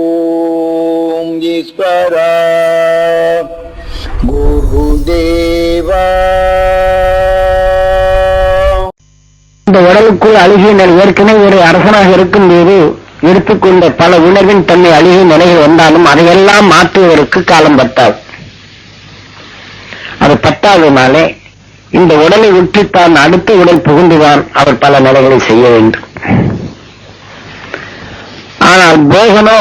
ஓம் ஈஸ்வரா குருதேவா இந்த உடலுக்குள் அழுகிய ஏற்கனவே ஒரு அரசனாக இருக்கும்போது எடுத்துக்கொண்ட பல உணர்வின் தன்னை அழுகிய நிலைகள் வந்தாலும் அதையெல்லாம் மாற்றுவதற்கு காலம் பத்தாது. அது பத்தாததுனாலே இந்த உடலை விட்டு தான் அடுத்த உடல் புகுந்துதான் அவர் பல நிலைகளை செய்ய வேண்டும். ஆனால் போகனோ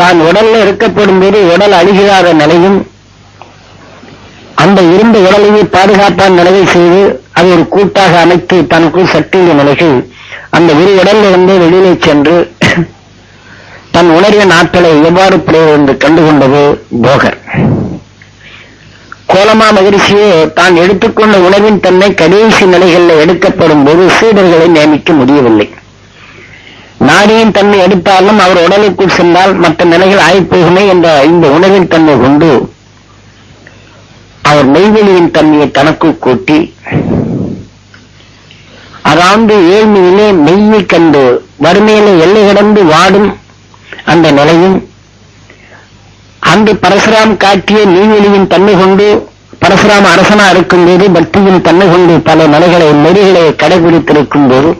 தான் உடல்ல இருக்கப்படும் போது உடல் அழுகிறாத நிலையும் அந்த இருந்த உடலையே பாதுகாப்பான நிலையை செய்து அதை ஒரு கூட்டாக அமைத்து தனக்குள் சக்தியுள்ள நிலைகள் அந்த இரு உடலில் இருந்து வெளியிலே சென்று தன் உணர்வின் ஆற்றலை எவ்வாறு பெறுவது என்று கண்டுகொண்டது போகர். சோலமா மகிழ்ச்சியே தான் எடுத்துக்கொண்ட உணவின் தன்மை கடைசி நிலைகளில் எடுக்கப்படும் போது சீடர்களை நியமிக்க முடியவில்லை. நாடியின் தன்மை எடுத்தாலும் அவர் உடலுக்குள் சென்றால் மற்ற நிலைகள் ஆய்ப்போகுமே என்ற இந்த உணவின் தன்மை கொண்டு அவர் நெய்வெளியின் தன்மையை தனக்கு கூட்டி அதாவது ஏழ்மையிலே மெய்யை கண்டு வறுமையிலே எல்லை கடந்து வாடும் அந்த நிலையும் அன்று பரசுராம் காட்டிய நீவெளியின் தன்மை கொண்டு பரசுராம அரசனா இருக்கும்போது பக்தியின் தன்மை கொண்டு பல நிலைகளை நெறிகளை கடைபிடித்திருக்கும் போது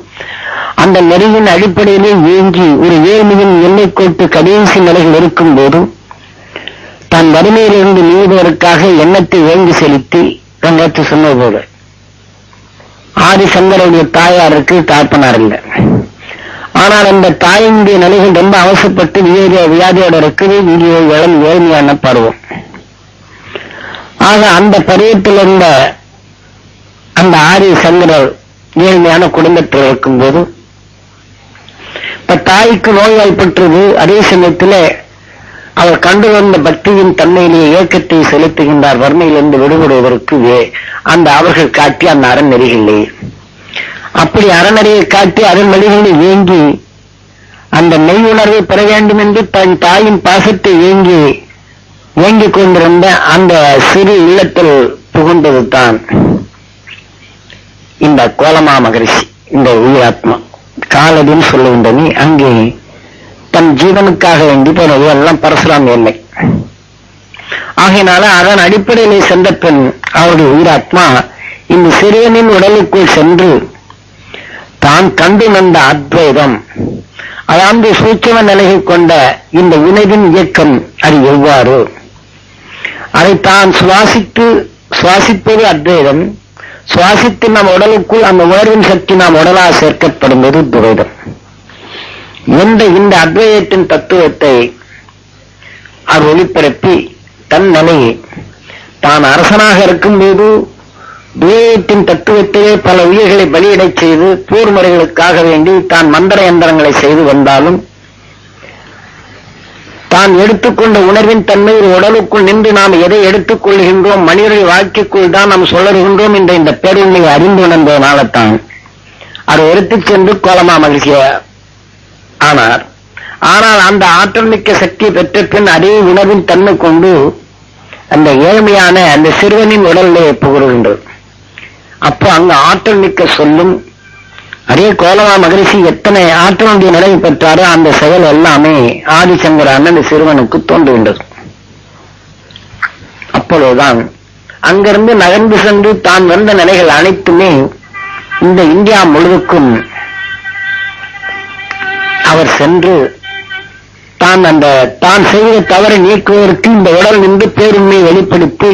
அந்த நெறியின் அடிப்படையிலே ஏங்கி ஒரு ஏழ்மையின் எல்லைக்கோட்டு கடைசி நிலைகள் இருக்கும் போதும் தன் வறுமையிலிருந்து நீடுவதற்காக எண்ணத்தை ஏங்கி செலுத்தி நான் நேற்று சொன்னது போல. ஆதிசங்கருடைய தாயாருக்கு தாப்பனார் இல்லை. ஆனால் அந்த தாயினுடைய நிலைகள் ரொம்ப அவசப்பட்டு வியாதியோட இருக்குது இங்கே இளம் ஏழ்மையான பருவம். ஆக அந்த பருவத்தில் இருந்த அந்த ஆரிய சங்கரர் ஏழ்மையான குடும்பத்தில் இருக்கும்போது இப்ப தாய்க்கு நோய்வாய்ப்பட்டது. அதே சமயத்தில் அவர் கண்டு வந்த பக்தியின் தன்மையிலேயே இயக்கத்தை செலுத்துகின்றார். வறுமையிலிருந்து விடுபடுவதற்கு அந்த அவர்கள் காட்டி அந்த அறநெறிகளை. அப்படி அறநெறியை காட்டி அதன் வழிகளை ஏங்கி அந்த மெய் உணர்வை பெற வேண்டும் என்று தன் தாயின் பாசத்தை ஏங்கி இயங்கிக் கொண்டிருந்த அந்த சிறு இல்லத்தில் புகுந்தது தான் இந்த கோலமா மகரிஷி இந்த உயிராத்மா. காலடின்னு சொல்லுகின்ற நீ அங்கே தன் ஜீவனுக்காக வேண்டி போன எல்லாம் பரசுராம் இல்லை ஆகையினால அதன் அடிப்படையிலே சென்ற பின் அவருடைய உயிராத்மா இந்த சிறியனின் உடலுக்குள் சென்று தான் கண்டு வந்த அத்வைதம் அதாவது சூட்சம நிலைகள் கொண்ட இந்த உணவின் இயக்கம் அது எவ்வாறு? அதை தான் சுவாசித்து சுவாசிப்பது அத்வைதம். சுவாசித்து நம் உடலுக்குள் அந்த உணர்வின் சக்தி நாம் உடலாக சேர்க்கப்படுவது துவைதம். என்ற இந்த அத்வைதத்தின் தத்துவத்தை அவர் ஒளிபரப்பி தன் நிலையை தான் அரசனாக இருக்கும்போது துவையத்தின் தத்துவத்திலே பல உயிர்களை பலியிடச் செய்து போர் முறைகளுக்காக வேண்டி தான் மந்திர யந்திரங்களை செய்து வந்தாலும் தான் எடுத்துக்கொண்ட உணர்வின் தன்மை ஒரு உடலுக்குள் நின்று நாம் எதை எடுத்துக் கொள்கின்றோம் மனிதனுடைய வாழ்க்கைக்குள் தான் நாம் சொல்லுகின்றோம் என்ற இந்த பேருண்மையை அறிந்து உணர்ந்ததுனால தான் அதை எடுத்துச் சென்று கோலமா மகிழ்ச்சிய? ஆனார். ஆனால் அந்த ஆற்றல் மிக்க சக்தியை பெற்ற பின் அதே உணர்வின் தன்மை கொண்டு அந்த ஏழ்மையான அந்த சிறுவனின் உடலிலே புகழ்கின்றது அப்போ அங்க ஆற்றல் மிக்க சொல்லும் அதே கோலமா மகரிஷி எத்தனை ஆற்றலுடைய நிறைவு பெற்றாரோ அந்த செயல் எல்லாமே ஆதிசங்கர அந்த சிறுவனுக்கு தோன்றுகின்றது அப்பொழுதுதான் அங்கிருந்து நகர்ந்து சென்று தான் வந்த நிலைகள் அனைத்துமே இந்த இந்தியா முழுவதுக்கும் அவர் சென்று தான் அந்த தான் செய்த தவறை நீக்குவதற்கு இந்த உடல் நின்று பேருண்மையை வெளிப்படுத்தி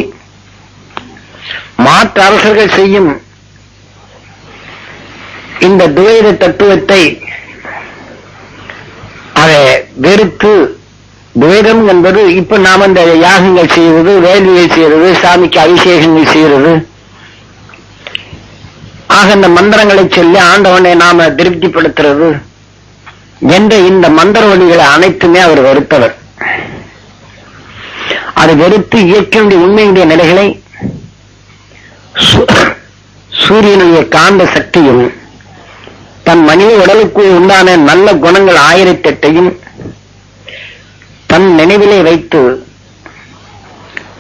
மாற்று அரசர்கள் செய்யும் இந்த துவைத தத்துவத்தை அதை வெறுத்து துவைதம் என்பது இப்ப நாம இந்த யாகங்கள் செய்வது வேள்விகள் செய்யறது சாமிக்கு அபிஷேகங்கள் செய்யறது. ஆக இந்த மந்திரங்களை சொல்லி ஆண்டவனை நாம திருப்திப்படுத்துறது. என்ற இந்த மந்திர வழிகளை அனைத்துமே அவர் வெறுத்தவர். அதை வெறுத்து இயற்கையுடைய உண்மையுடைய நிலைகளை சூரியனுடைய காந்த சக்தியும் தன் மனித உடலுக்குள் உண்டான நல்ல குணங்கள் ஆயிரத்தெட்டையும் தன் நினைவிலே வைத்து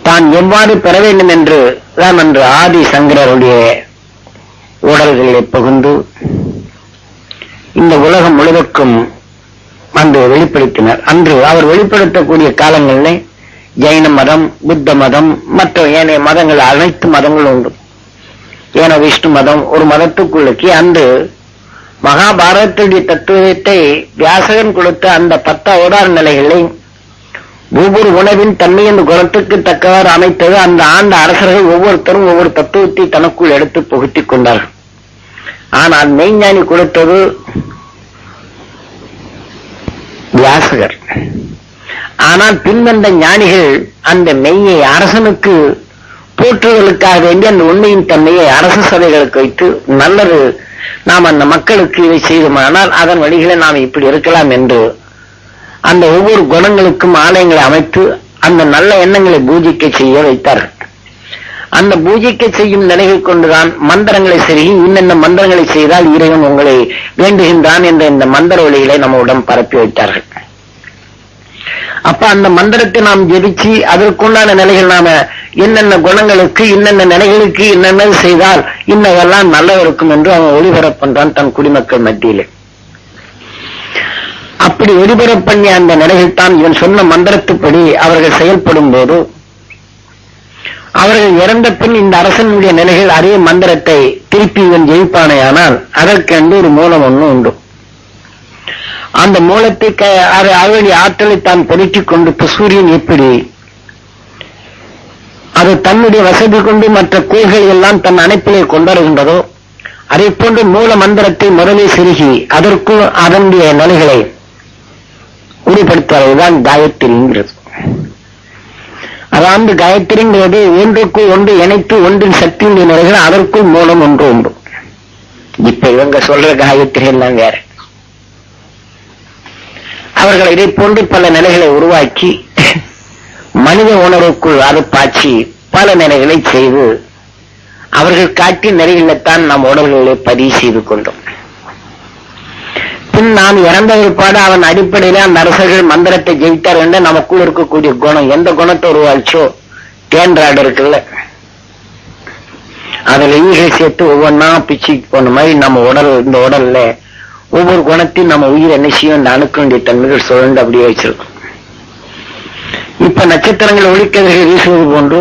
தான் எவ்வாறு பெற வேண்டும் என்று தான் அன்று ஆதி சங்கரருடைய உடல்களை பகுந்து இந்த உலகம் முழுவதற்கும் வந்து வெளிப்படுத்தினர். அன்று அவர் வெளிப்படுத்தக்கூடிய காலங்களிலே ஜெயின மதம் புத்த மதம் மற்ற ஏனைய மதங்கள் அனைத்து மதங்களும் உண்டு. ஏன விஷ்ணு மதம் ஒரு மதத்துக்குள்ளுக்கு அன்று மகாபாரதத்துடைய தத்துவத்தை வியாசகன் கொடுத்த அந்த பத்தாவதார நிலைகளை ஒவ்வொரு உணவின் தன்மை அந்த குணத்துக்கு தக்கவாறு அமைத்தது அந்த ஆண்ட அரசர்கள் ஒவ்வொருத்தரும் ஒவ்வொரு தத்துவத்தை தனக்குள் எடுத்து புகுத்திக் கொண்டார்கள். ஆனால் மெய்ஞானி கொடுத்தது வியாசகர். ஆனால் பின்வந்த ஞானிகள் அந்த மெய்யை அரசனுக்கு போற்றுதலுக்காக வேண்டி அந்த உண்மையின் தன்மையை அரசு சபைகளுக்கு வைத்து நல்லது நாம் அந்த மக்களுக்கு இதை செய்தோமானால் அதன் வழிகளை நாம் இப்படி இருக்கலாம் என்று அந்த ஒவ்வொரு குணங்களுக்கும் ஆலயங்களை அமைத்து அந்த நல்ல எண்ணங்களை பூஜிக்க செய்ய வைத்தார்கள் அந்த பூஜைக்க செய்யும் நிலையை கொண்டுதான் மந்திரங்களை செருகி இன்னென்ன மந்திரங்களை செய்தால் இறைவன் உங்களை வேண்டுகின்றான் என்ற இந்த மந்திர ஒளிகளை நம்முடன் பரப்பி வைத்தார்கள். அப்ப அந்த மந்திரத்தை நாம் ஜெபிச்சு அதற்குண்டான நிலைகள் நாம என்னென்ன குணங்களுக்கு என்னென்ன நிலைகளுக்கு என்னென்ன செய்தால் இன்னதெல்லாம் நல்லா இருக்கும் என்று அவன் ஒளிபரப்பன்றான் தன் குடிமக்கள் மத்தியிலே. அப்படி ஒளிபரப் பண்ணிய அந்த நிலைகள் தான் இவன் சொன்ன மந்திரத்துப்படி அவர்கள் செயல்படும் போது அவர்கள் இறந்த பின் இந்த அரசனுடைய நிலைகள் அதே மந்திரத்தை திருப்பி இவன் ஜெயிப்பானேயானால் அதற்கென்று ஒரு மூலம் ஒன்று உண்டு. அந்த மூலத்தை க- ஆற்றலை தான் பொருத்திக் கொண்டு இப்ப சூரியன் எப்படி? அது தன்னுடைய வசதி கொண்டு மற்ற கோள்கள் எல்லாம் தன் அணைப்பிலே கொண்டாடுகின்றதோ அதை போன்று மூல மந்திரத்தை முதலில் செருகி அதற்குள் அதனுடைய நிலைகளை குறிப்படுத்துவதுதான் காயத்ரிங்கிறது. அதாவது காயத்ரிங்கிறது ஒன்றுக்குள் ஒன்று இணைத்து ஒன்றின் சக்தியுடைய நிலைகள் அதற்குள் மூலம் ஒன்று உண்டு. இப்ப இவங்க சொல்ற காயத்ரி எல்லாம் வேற. அவர்கள் இதை போன்று பல நிலைகளை உருவாக்கி மனித உணர்வுக்குள் அது பாய்ச்சி பல நிலைகளை செய்து அவர்கள் காட்டி நிலைகளில்தான் நாம் உடல்களை பதிவு செய்து கொண்டோம். பின் நாம் இறந்த பிற்பாடு அவன் அடிப்படையில அந்த அரசர்கள் மந்திரத்தை ஜெயித்தார் என்று நமக்குள் இருக்கக்கூடிய குணம் எந்த குணத்தை உருவாச்சோ தேன்றாடு இருக்குல்ல. அதுல ஈகை சேர்த்து ஒவ்வொன்னா பிச்சு போன மாதிரி நம்ம உடல் இந்த உடல்ல ஒவ்வொரு குணத்தையும் நம்ம உயிர் என்ன செய்யும்? இந்த வேண்டிய தன்மைகள் சுழண்டு அப்படியே வச்சிருக்கோம். இப்ப நட்சத்திரங்கள் ஒளிக்கதிர்கள் வீசுவது போன்று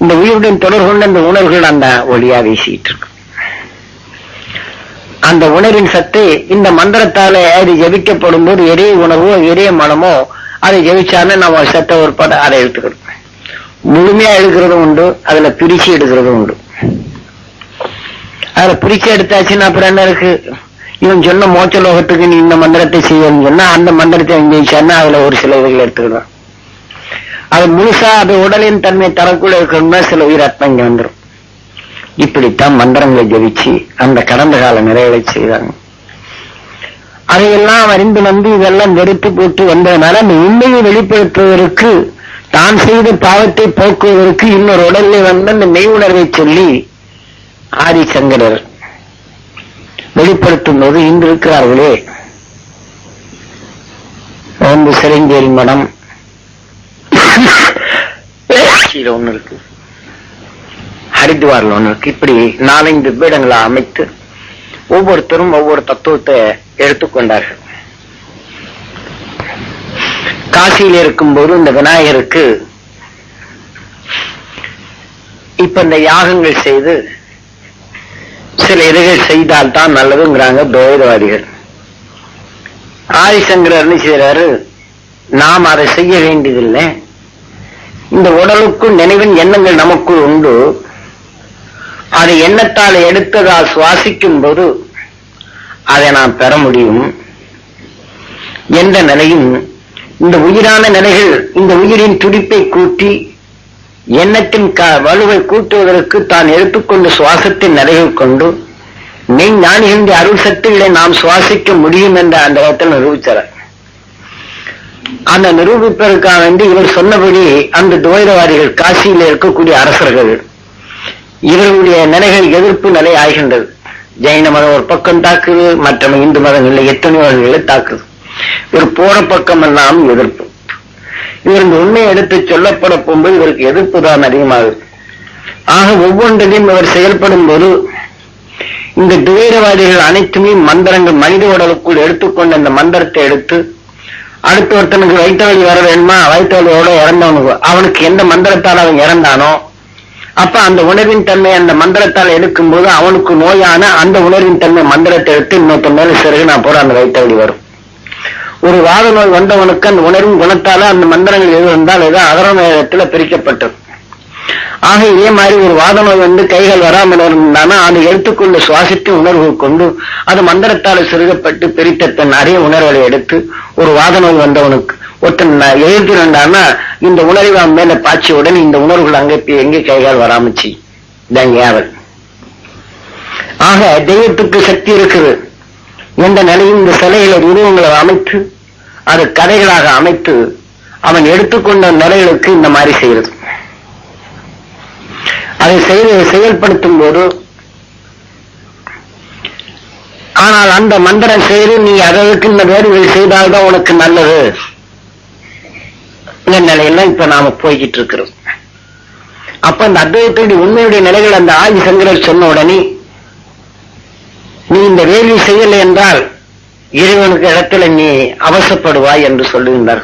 இந்த உயிருடன் தொடர்பு கொண்ட இந்த உணர்வுகள் அந்த ஒளியா வீசிட்டு இருக்கு. அந்த உணர்வின் சத்து இந்த மந்திரத்தால அது ஜபிக்கப்படும் போது எரிய உணர்வோ எரிய மனமோ அதை ஜெபிச்சாலும் நம்ம சத்த ஒரு படம் அதை எடுத்துக்கணும். முழுமையா எடுக்கிறதும் உண்டு அதுல பிரிச்சு எடுக்கிறதும் உண்டு. அதுல பிரிச்சு எடுத்தாச்சுன்னா அப்புறம் என்ன இருக்கு? இவன் சொன்ன மோச்ச லோகத்துக்கு நீ இந்த மந்திரத்தை செய்யணும்னு சொன்னா அந்த மந்திரத்தை ஜெயிச்சான்னா அதுல ஒரு சில இதுகள் எடுத்துக்கலாம் அது முழுசா அது உடலின் தன்மை தரக்குள்ள இருக்கணும்னா சில உயிராத்மா இங்க வந்துடும் இப்படித்தான் மந்திரங்களை ஜெயிச்சு அந்த கடந்த கால நிறைகளை செய்தாங்க. அதையெல்லாம் அறிந்து வந்து இதெல்லாம் வெறுத்து போட்டு வந்ததுனால அந்த உண்மையை வெளிப்படுத்துவதற்கு தான் செய்த பாவத்தை போக்குவதற்கு இன்னொரு உடலில் வந்து அந்த மெய் உணர்வை சொல்லி ஆதிசங்கரர் வெளிப்படுத்தும் போது இன்று இருக்கிறார்களே வந்து சிரஞ்சேரி மடம் ஒன்னு இருக்கு. ஹரித்வாரில் ஒன்று இருக்கு. இப்படி நாலஞ்சு பீடங்களை அமைத்து ஒவ்வொருத்தரும் ஒவ்வொரு தத்துவத்தை எடுத்துக்கொண்டார்கள் காசியில் இருக்கும்போது இந்த விநாயகருக்கு இப்ப இந்த யாகங்கள் செய்து சில இதுகள் செய்தால் தான் நல்லதுங்கிறாங்க துவைதவாதிகள். ஆதிசங்கரர் என்ன நாம் அதை செய்ய வேண்டியதில்லை. இந்த உடலுக்குள் நினைவின் எண்ணங்கள் நமக்குள் உண்டு. அதை எண்ணத்தால் எடுத்ததால் சுவாசிக்கும் போது அதை நாம் பெற முடியும். என்ற நிலையும் இந்த உயிரான நிலைகள் இந்த உயிரின் துடிப்பை கூட்டி எண்ணத்தின் க- வலுவை கூட்டுவதற்கு தான் எடுத்துக்கொண்ட சுவாசத்தை நிறைவு கொண்டு மெய் ஞானிகளுடைய அருள் சக்திகளை நாம் சுவாசிக்க முடியும் என்ற அந்த இடத்தில் நிரூபித்தார் அந்த நிரூபிப்பதற்காக வேண்டி இவர் சொன்னபடி அந்த துவைதவாதிகள் காசியில் இருக்கக்கூடிய அரசர்கள் இவர்களுடைய நிலைகள் எதிர்ப்பு நிலை ஆகின்றது. ஜெயின மதம் ஒரு பக்கம் தாக்குது மற்ற இந்து மதங்களில் எத்தனையோ வகைகளை தாக்குது ஒரு போற பக்கம் எல்லாம் எதிர்ப்பு. இவர் இந்த உண்மையை எடுத்து சொல்லப்பட போகும்போது இவருக்கு எதிர்ப்பு தான் அதிகமாகுது. ஆக ஒவ்வொன்றையும் இவர் செயல்படும் போது இந்த துவைரவாதிகள் அனைத்துமே மந்திரங்கள் மனித உடலுக்குள் எடுத்துக்கொண்ட அந்த மந்திரத்தை எடுத்து அடுத்த ஒருத்தனுக்கு வயிற்று வர வேணுமா? வயிற்று இறந்தவனுக்கு. அவனுக்கு எந்த மந்திரத்தால் அவன் இறந்தானோ அப்ப அந்த உணர்வின் தன்மை அந்த மந்திரத்தால் எடுக்கும்போது அவனுக்கு நோயான அந்த உணர்வின் தன்மை மந்திரத்தை எடுத்து இன்னொருத்த மேல சிறகு நான் போற அந்த வயிற்று வரும். ஒரு வாத நோய் வந்தவனுக்கு அந்த உணர்வின் குணத்தால அந்த மந்திரங்கள் எது வந்தால் ஏதோ அகரமேகத்துல பிரிக்கப்பட்டது. ஆக இதே மாதிரி ஒரு வாத நோய் வந்து கைகள் வராமல் இருந்தானா அதை எடுத்துக்கொண்டு சுவாசித்து உணர்வு கொண்டு அது மந்திரத்தால் சிறுகப்பட்டு பிரித்த தன் நிறைய உணர்வுகளை எடுத்து ஒரு வாத நோய் வந்தவனுக்கு ஒருத்தன் எழுதிருந்தான்னா இந்த உணர்வு அவன் மேல உடனே இந்த உணர்வுகள் அங்கே எங்கே கைகால் வராமச்சு? தங்கியாவல் ஆக தெய்வத்துக்கு சக்தி இருக்குது. எந்த நிலையும் இந்த சிலையில உருவங்களை அமைத்து அது கதைகளாக அமைத்து அவன் எடுத்துக்கொண்ட நிலைகளுக்கு இந்த மாதிரி செய்யறது. அதை செயல்படுத்தும் போது ஆனால் அந்த மந்திரம் செய்து நீ அதற்கு இந்த வேறுகள் செய்தால்தான் உனக்கு நல்லது. இந்த நிலையெல்லாம் இப்ப நாம போய்கிட்டு இருக்கிறோம். அப்ப அந்த அத்வைத்தோடைய உண்மையுடைய நிலைகள் அந்த ஆதி சங்கரர் சொன்ன உடனே நீ இந்த வேள்வி செய்யலை என்றால் இறைவனுக்கு இடத்துல நீ அவசப்படுவாய் என்று சொல்லுகின்றார்.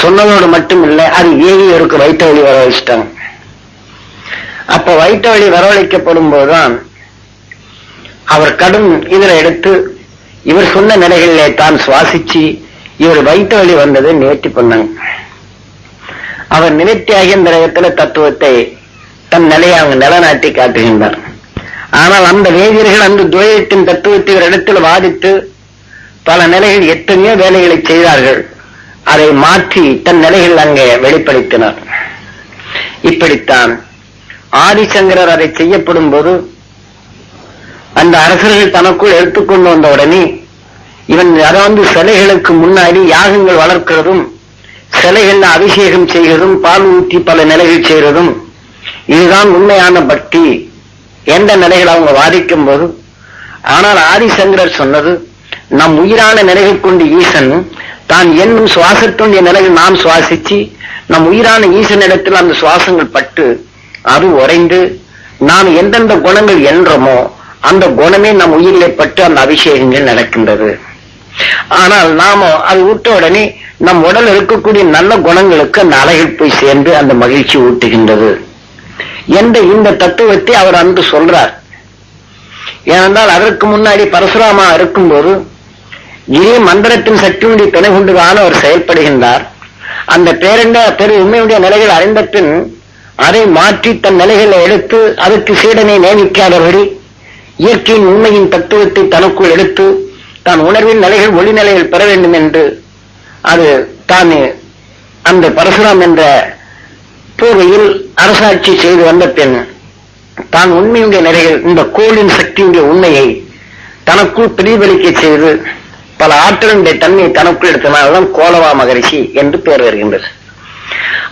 சொன்னதோடு மட்டும் இல்லை அது ஏவியருக்கு வைத்த வழி வரவழைச்சிட்டாங்க. அப்ப வைத்த வழி வரவழைக்கப்படும் போதுதான் அவர் கடும் இதில் எடுத்து இவர் சொன்ன நிலைகளிலே தான் சுவாசிச்சு இவர் வைத்த வழி வந்ததை நிவர்த்தி பண்ணாங்க. அவர் நிவர்த்தியாகிய இந்த இடத்துல தத்துவத்தை தன் நிலையை அவங்க நிலநாட்டி காட்டுகின்றார். ஆனால் அந்த வேதியர்கள் அந்த துவையத்தின் தத்துவத்தை ஒரு இடத்தில் வாதித்து பல நிலைகள் எத்தனையோ வேலைகளை செய்தார்கள். அதை மாற்றி தன் நிலைகள் அங்கே வெளிப்படுத்தினார். இப்படித்தான் ஆதிசங்கரர் அதை செய்யப்படும் போது அந்த அரசர்கள் தனக்குள் எடுத்துக்கொண்டு வந்த உடனே இவன் அதை வந்து சிலைகளுக்கு முன்னாடி யாகங்கள் வளர்க்கிறதும் சிலைகள்ல அபிஷேகம் செய்கிறதும் பால் ஊற்றி பல நிலைகள் செய்கிறதும் இதுதான் உண்மையான பக்தி. எந்த நிலைகள் அவங்க வாதிக்கும் போது ஆனால் ஆதிசங்கரர் சொன்னது நம் உயிரான நிலைகள் கொண்டு ஈசன் தான் என்னும் சுவாசத்துடைய நிலையில் நாம் சுவாசிச்சு நம் உயிரான ஈசனிடத்தில் அந்த சுவாசங்கள் பட்டு அது உறைந்து நாம் எந்தெந்த குணங்கள் என்றோமோ அந்த குணமே நம் உயிரிலே பட்டு அந்த அபிஷேகங்கள் நடக்கின்றது. ஆனால் நாம அது விட்ட உடனே நம் உடல் இருக்கக்கூடிய நல்ல குணங்களுக்கு அந்த அலைகள் போய் சேர்ந்து அந்த மகிழ்ச்சி ஊட்டுகின்றது. என்ற இந்த தத்துவத்தை அவர் அன்று சொல்றார். ஏனென்றால் அதற்கு முன்னாடி பரசுராமா இருக்கும்போது இதே மந்திரத்தின் சக்தியுடைய துணை கொண்டுதான் அவர் செயல்படுகின்றார். அந்த பேரண்ட பெரு உண்மையுடைய நிலைகள் அறிந்த பின் அதை மாற்றி தன் நிலைகளை எடுத்து அதற்கு சீடனை நியமிக்காதபடி இயற்கையின் உண்மையின் தத்துவத்தை தனக்குள் எடுத்து தான் உணர்வின் நிலைகள் ஒளி நிலைகள் பெற வேண்டும் என்று அது தான் அந்த பரசுராம் என்ற போர்வையில் அரசாட்சி செய்து வந்த பெண் தான் உண்மையுடைய நிலைகள் இந்த கோளின் சக்தியுடைய உண்மையை தனக்குள் பிரதிபலிக்க செய்து பல ஆற்றலுடைய தன்மையை தனக்குள் எடுத்தனால்தான் கோலவா மகரிஷி என்று பெயர் வருகின்றது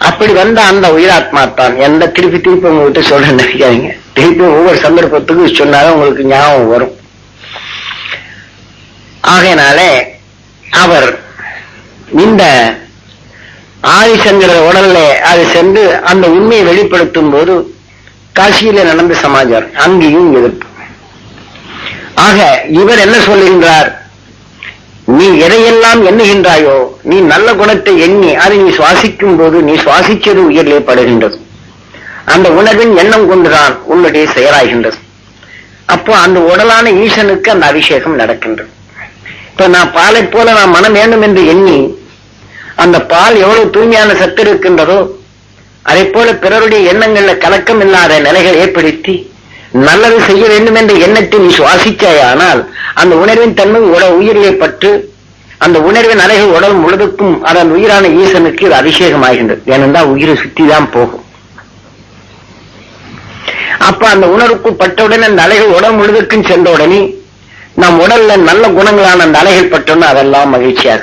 அப்படி வந்த அந்த உயிராத்மா தான் எந்த திருப்பி திருப்பி உங்ககிட்ட சொல்ல நினைக்காதீங்க. திருப்பி ஒவ்வொரு சந்தர்ப்பத்துக்கு சொன்னாலும் உங்களுக்கு ஞாபகம் வரும். ஆகையினாலே அவர் இந்த ஆதிசங்கரர் உடல்ல அது சென்று அந்த உண்மையை வெளிப்படுத்தும் போது காசியில நடந்த சமாச்சாரம் அங்கேயும் எதிர்ப்பு. ஆக இவர் என்ன சொல்லுகின்றார்? நீ எதையெல்லாம் எண்ணுகின்றாயோ நீ நல்ல குணத்தை எண்ணி அதை நீ சுவாசிக்கும் போது நீ சுவாசிச்சது உயிரிலே படுகின்றது. அந்த உணர்வின் எண்ணம் கொண்டுதான் உன்னுடைய செயலாகின்றது. அப்போ அந்த உடலான ஈசனுக்கு அந்த அபிஷேகம் நடக்கின்றது. இப்ப நான் பாலை போல நான் மனம் வேண்டும் என்று எண்ணி அந்த பால் எவ்வளவு தூய்மையான சத்து இருக்கின்றதோ அதை போல பிறருடைய எண்ணங்கள்ல கலக்கம் இல்லாத நிலைகள் ஏற்படுத்தி நல்லது செய்ய வேண்டும் என்ற எண்ணத்தை நீ சுவாசிச்சாயானால் அந்த உணர்வின் தன்மை உட உயிரிலே பட்டு அந்த உணர்வின் அலைகள் உடல் முழுதுக்கும் அதன் உயிரான ஈசனுக்கு இது அபிஷேகம் ஆகின்றது ஏனென்றால் உயிரை சுத்தி தான் போகும். அப்ப அந்த உணர்வுக்கு பட்டவுடன் அந்த அலைகள் உடல் முழுதுக்கும் சென்ற உடனே நம் உடல்ல நல்ல குணங்களான அந்த அலைகள் பட்டோன்னு அதெல்லாம் மகிழ்ச்சியாக